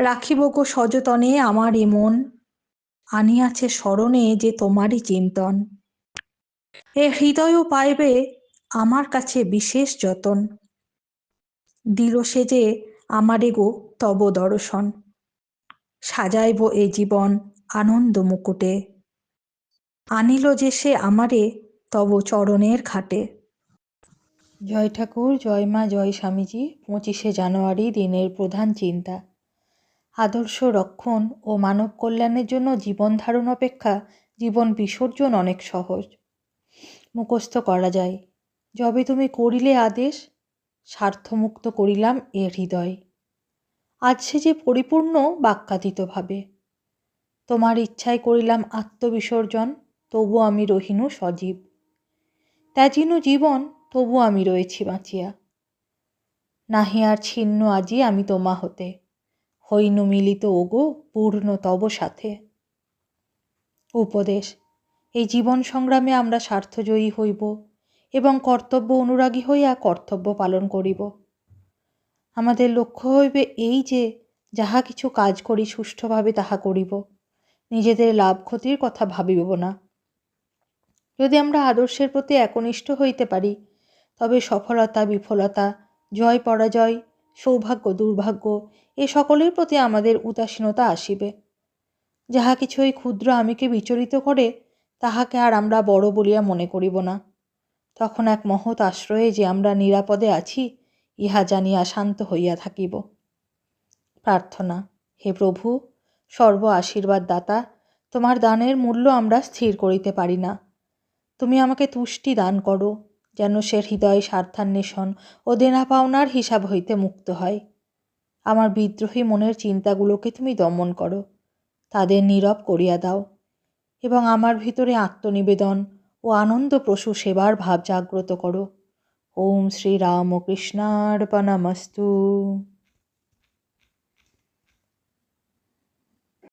রাখিব গো সযতনে আমার এ মন। আনিয়াছে স্মরণে যে তোমারই চিন্তন। এ হৃদয়ও পাইবে আমার কাছে বিশেষ যতন। দিল সে যে আমারে গো তব দর্শন। সাজাইব এ জীবন আনন্দ মুকুটে। আনিল যে সে আমারে তব চরণের ঘাটে। জয় ঠাকুর, জয় মা, জয় স্বামীজি, পঁচিশে জানুয়ারি দিনের প্রধান চিন্তা। আদর্শ রক্ষণ ও মানব কল্যাণের জন্য জীবন ধারণ অপেক্ষা জীবন বিসর্জন অনেক সহজ। মুখস্থ করা যায়। যবে তুমি করিলে আদেশ, স্বার্থমুক্ত করিলাম এ হৃদয়। আজ সে যে পরিপূর্ণ বাক্যাতীতভাবে। তোমার ইচ্ছায় করিলাম আত্মবিসর্জন, তবু আমি রহিনু সজীব। ত্যাজিনু জীবন, তবু আমি রয়েছি বাঁচিয়া। নাহি আর ছিন্ন আজি আমি তোমা হতে হইনু মিলিত ওগো পূর্ণ তব সাথে। উপদেশ, এই জীবন সংগ্রামে আমরা স্বার্থজয়ী হইব এবং কর্তব্য অনুরাগী হইয়া কর্তব্য পালন করিব। আমাদের লক্ষ্য হইবে এই যে, যাহা কিছু কাজ করি সুষ্ঠুভাবে তাহা করিব, নিজেদের লাভ ক্ষতির কথা ভাবিব না। যদি আমরা আদর্শের প্রতি একনিষ্ঠ হইতে পারি, তবে সফলতা, বিফলতা জয় পরাজয় সৌভাগ্য, দুর্ভাগ্য এ সকলের প্রতি আমাদের উদাসীনতা আসিবে। যাহা কিছু এই ক্ষুদ্র আমিকে বিচলিত করে, তাহাকে আর আমরা বড় বলিয়া মনে করিব না। তখন এক মহৎ আশ্রয়ে যে আমরা নিরাপদে আছি, ইহা জানিয়া শান্ত হইয়া থাকিব। প্রার্থনা, হে প্রভু, সর্ব আশীর্বাদ দাতা, তোমার দানের মূল্য আমরা স্থির করিতে পারি না। তুমি আমাকে তুষ্টি দান করো, যেন সে হৃদয় স্বার্থান্বেষণ ও দেনা পাওনার হিসাব হইতে মুক্ত হয়। আমার বিদ্রোহী মনের চিন্তাগুলোকে তুমি দমন করো। তাদের নীরব করিয়া দাও এবং আমার ভিতরে আত্মনিবেদন ও আনন্দপ্রসূ সেবার ভাব জাগ্রত করো। ওম শ্রী রামকৃষ্ণার্পণমস্তু